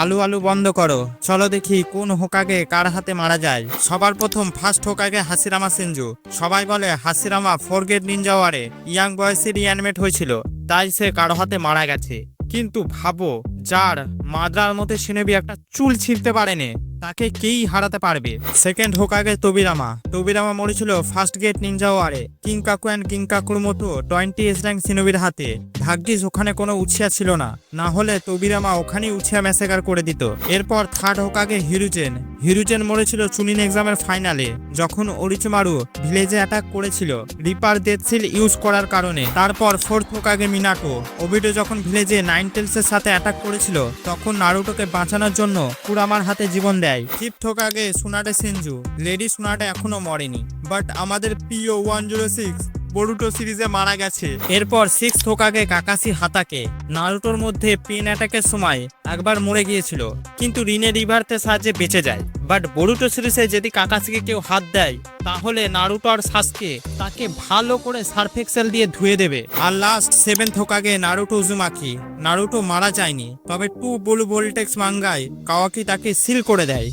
আলু আলু বন্ধ করো। চলো দেখি কোন হোকাগে কার হাতে মারা যায়। সবার প্রথম ফার্স্ট হোকাগে হাসিরামা সেনজু সবাই বলে, হাসিরামা ফোরগেট নিনজা ওয়ারে ইয়াং বয়সে রিঅ্যানিমেট হয়েছিল। তাই সে কারও হাতে মারা গেছে। কিন্তু ভাবো যার মাদ্রার মধ্যে সিনেবি একটা চুল ছিঁড়তে পারেনি, তাকে কেই হারাতে পারবে? Second Hokage Tobirama. তবিরামা মরেছিল ফার্স্ট গেট নিনজা ওয়ারে কিং কাকু অ্যান্ড কিং কাকুর মতো টোয়েন্টি এস র্যাঙ্ক সিনোবির হাতে। ভাগ্যিস ওখানে কোনো উছিয়া ছিল না। না হলে তবিরামা ওখানেই উছিয়া ম্যাসেকার করে দিত। এরপর থার্ড হোকাগে হিরুজেন। হিরুজেন মরেছিল চুনিন এক্সামের ফাইনালে যখন অরিচমারু ভিলেজে অ্যাটাক করেছিল রিপার ডেথসিল ইউজ করার কারণে। তারপর ফোর্থ হোকাগে মিনাটো ওবিডো যখন ভিলেজে নাইন টেলসের সাথে অ্যাটাক করেছিল, তখন নারুটোকে বাঁচানোর জন্য কুরামার হাতে জীবন দেয়। চিপ ঠোক আগে সোনাটে সেঞ্জু লেডি সোনাটা এখনও মরেনি। বাট আমাদের পিও ওয়ান জিরো সিক্স বরুটো সিরিজে মারা গেছে। এরপর সিক্স হোকাগে কাকাসি হাতাকে নারুটোর মধ্যে পেন অ্যাটাকের সময় একবার মরে গিয়েছিল কিন্তু রিনে রিভার্তে সাহায্যে বেঁচে যায়। বাট বরুটো সিরিজে যদি কাকাসিকে কেউ হাত দেয় তাহলে নারুটো আর সাসকে তাকে ভালো করে সার্ফ এক্সেল দিয়ে ধুয়ে দেবে। আর last seventh Hokage Naruto Uzumaki. Naruto মারা যায়নি তবে টু বুল ভোল্টেক্স মাঙ্গায় কাওয়াকি তাকে সিল করে দেয়।